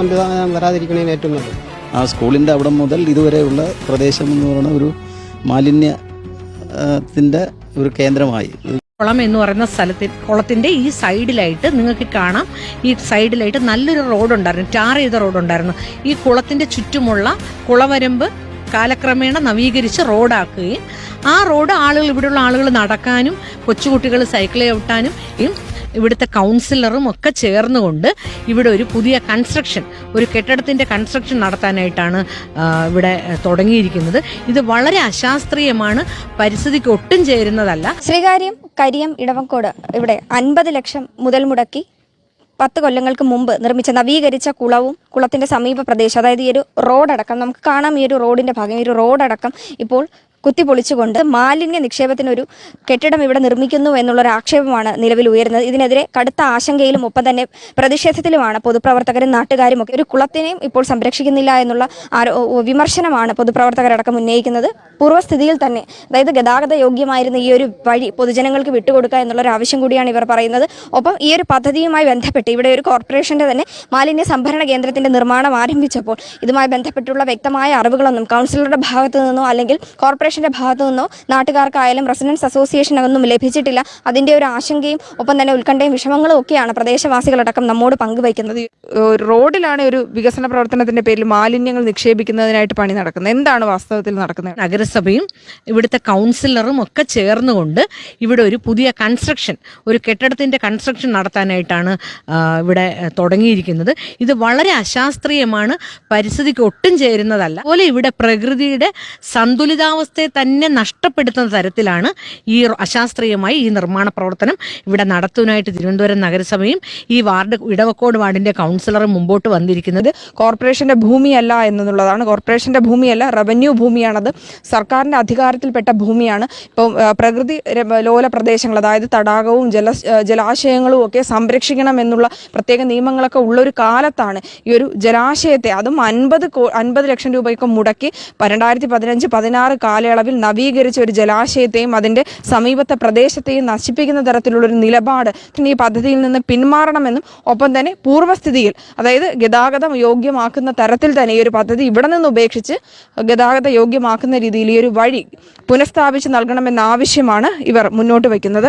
സംവിധാനം വരാതിരിക്കണേന് ഏറ്റവും നല്ലത്. ആ സ്കൂളിന്റെ അവിടെ മുതൽ ഇതുവരെയുള്ള പ്രദേശം എന്ന് പറയുന്ന ഒരു മാലിന്യത്തിന്റെ ഒരു കേന്ദ്രമായി. കുളം എന്ന് പറയുന്ന സ്ഥലത്തിൽ കുളത്തിന്റെ ഈ സൈഡിലായിട്ട് നിങ്ങൾക്ക് കാണാം. ഈ സൈഡിലായിട്ട് നല്ലൊരു റോഡ് ഉണ്ടായിരുന്നു ടാർ ചെയ്ത റോഡ് ഉണ്ടായിരുന്നു ഈ കുളത്തിന്റെ ചുറ്റുമുള്ള കുളവരമ്പ് കാലക്രമേണ നവീകരിച്ച് റോഡാക്കുകയും ആ റോഡ് ആളുകൾ ഇവിടെയുള്ള ആളുകൾ നടക്കാനും കൊച്ചുകുട്ടികൾ സൈക്കിൾ ചവിട്ടാനും ഈ ഇവിടുത്തെ കൗൺസിലറും ഒക്കെ ചേർന്നുകൊണ്ട് ഇവിടെ ഒരു പുതിയ കൺസ്ട്രക്ഷൻ ഒരു കെട്ടിടത്തിന്റെ കൺസ്ട്രക്ഷൻ നടത്താനായിട്ടാണ് ഇവിടെ തുടങ്ങിയിരിക്കുന്നത്. ഇത് വളരെ അശാസ്ത്രീയമാണ് പരിസ്ഥിതിക്ക് ഒട്ടും ചേരുന്നതല്ല. ശ്രീകാര്യം കരിയം ഇടവക്കോട് ഇവിടെ അൻപത് ലക്ഷം മുതൽ മുടക്കി പത്ത് കൊല്ലങ്ങൾക്ക് മുമ്പ് നിർമ്മിച്ച നവീകരിച്ച കുളവും കുളത്തിന്റെ സമീപ പ്രദേശം. അതായത് ഈ ഒരു റോഡടക്കം നമുക്ക് കാണാം. ഈ ഒരു റോഡിന്റെ ഭാഗം ഈ ഒരു റോഡടക്കം ഇപ്പോൾ കുത്തിപ്പൊളിച്ചുകൊണ്ട് മാലിന്യ നിക്ഷേപത്തിനൊരു കെട്ടിടം ഇവിടെ നിർമ്മിക്കുന്നു എന്നുള്ള ഒരു ആക്ഷേപമാണ് നിലവിൽ ഉയരുന്നത്. ഇതിനെതിരെ കടുത്ത ആശങ്കയിലും ഒപ്പം തന്നെ പ്രതിഷേധത്തിലുമാണ് പൊതുപ്രവർത്തകരും നാട്ടുകാരും ഒക്കെ. ഒരു കുളത്തിനെയും ഇപ്പോൾ സംരക്ഷിക്കുന്നില്ല എന്നുള്ള വിമർശനമാണ് പൊതുപ്രവർത്തകരടക്കം ഉന്നയിക്കുന്നത്. പൂർവസ്ഥിതിയിൽ തന്നെ അതായത് ഗതാഗത യോഗ്യമായിരുന്ന ഈ ഒരു വഴി പൊതുജനങ്ങൾക്ക് വിട്ടുകൊടുക്കുക എന്നുള്ള ഒരു ആവശ്യം കൂടിയാണ് ഇവർ പറയുന്നത്. ഒപ്പം ഈ ഒരു പദ്ധതിയുമായി ബന്ധപ്പെട്ട് ഇവിടെ ഒരു കോർപ്പറേഷന്റെ തന്നെ മാലിന്യ സംഭരണ കേന്ദ്രത്തിന്റെ നിർമ്മാണം ആരംഭിച്ചപ്പോൾ ഇതുമായി ബന്ധപ്പെട്ടുള്ള വ്യക്തമായ അറിവുകളൊന്നും കൗൺസിലറുടെ ഭാഗത്തു നിന്നോ അല്ലെങ്കിൽ കോർപ്പറേഷന്റെ ഭാഗത്തു നിന്നോ നാട്ടുകാർക്കായാലും റെസിഡൻസ് അസോസിയേഷനൊന്നും ലഭിച്ചിട്ടില്ല. അതിന്റെ ഒരു ആശങ്കയും ഒപ്പം തന്നെ ഉത്കണ്ഠയും വിഷമങ്ങളും ഒക്കെയാണ് പ്രദേശവാസികളടക്കം നമ്മോട് പങ്കുവയ്ക്കുന്നത്. ഒരു റോഡിലാണ് ഒരു വികസന പ്രവർത്തനത്തിന്റെ പേരിൽ മാലിന്യങ്ങൾ നിക്ഷേപിക്കുന്നതിനായിട്ട് പണി നടക്കുന്നത്. എന്താണ് വാസ്തവത്തിൽ നടക്കുന്നത്? നഗരസഭയും ഇവിടുത്തെ കൗൺസിലറും ഒക്കെ ചേർന്നുകൊണ്ട് ഇവിടെ ഒരു പുതിയ കൺസ്ട്രക്ഷൻ ഒരു കെട്ടിടത്തിന്റെ കൺസ്ട്രക്ഷൻ നടത്താനായിട്ടാണ് ഇവിടെ തുടങ്ങിയിരിക്കുന്നത്. ഇത് വളരെ അശാസ്ത്രീയമാണ് പരിസ്ഥിതിക്ക് ഒട്ടും ചേരുന്നതല്ല. അതുപോലെ ഇവിടെ പ്രകൃതിയുടെ സന്തുലിതാവസ്ഥയെ തന്നെ നഷ്ടപ്പെടുത്തുന്ന തരത്തിലാണ് ഈ അശാസ്ത്രീയമായി ഈ നിർമ്മാണ പ്രവർത്തനം ഇവിടെ നടത്തുവാനായിട്ട് തിരുവനന്തപുരം നഗരസഭയും ഈ വാർഡ് ഇടവക്കോട് വാർഡിന്റെ കൗൺസിലറും മുമ്പോട്ട് വന്നിരിക്കുന്നത്. കോർപ്പറേഷന്റെ ഭൂമിയല്ല എന്നുള്ളതാണ്. കോർപ്പറേഷന്റെ ഭൂമിയല്ല റവന്യൂ ഭൂമിയാണത്. സർക്കാരിന്റെ അധികാരത്തിൽപ്പെട്ട ഭൂമിയാണ്. ഇപ്പോൾ പ്രകൃതി ലോല പ്രദേശങ്ങൾ അതായത് തടാകവും ജല ജലാശയങ്ങളും ഒക്കെ സംരക്ഷിക്കണം എന്നുള്ള പ്രത്യേക നിയമങ്ങളൊക്കെ ഉള്ള ഒരു കാലത്താണ് ഈ ഒരു ജലാശയത്തെ അതും അൻപത് അൻപത് ലക്ഷം രൂപയൊക്കെ മുടക്കി രണ്ടായിരത്തി പതിനഞ്ച് പതിനാറ് കാലയളവിൽ നവീകരിച്ച ഒരു ജലാശയത്തെയും അതിന്റെ സമീപത്തെ പ്രദേശത്തെയും നശിപ്പിക്കുന്ന തരത്തിലുള്ള ഒരു നിലപാട് ഈ പദ്ധതിയിൽ നിന്ന് പിന്മാറണമെന്നും ഒപ്പം തന്നെ പൂർവസ്ഥിതിയിൽ അതായത് ഗതാഗതം യോഗ്യമാക്കുന്ന തരത്തിൽ തന്നെ ഈ ഒരു പദ്ധതി ഇവിടെ നിന്ന് ഉപേക്ഷിച്ച് ഗതാഗത യോഗ്യമാക്കുന്ന രീതിയിൽ ഈ ഒരു വഴി പുനഃസ്ഥാപിച്ച് നൽകണമെന്ന ആവശ്യമാണ് ഇവർ മുന്നോട്ട് വയ്ക്കുന്നത്.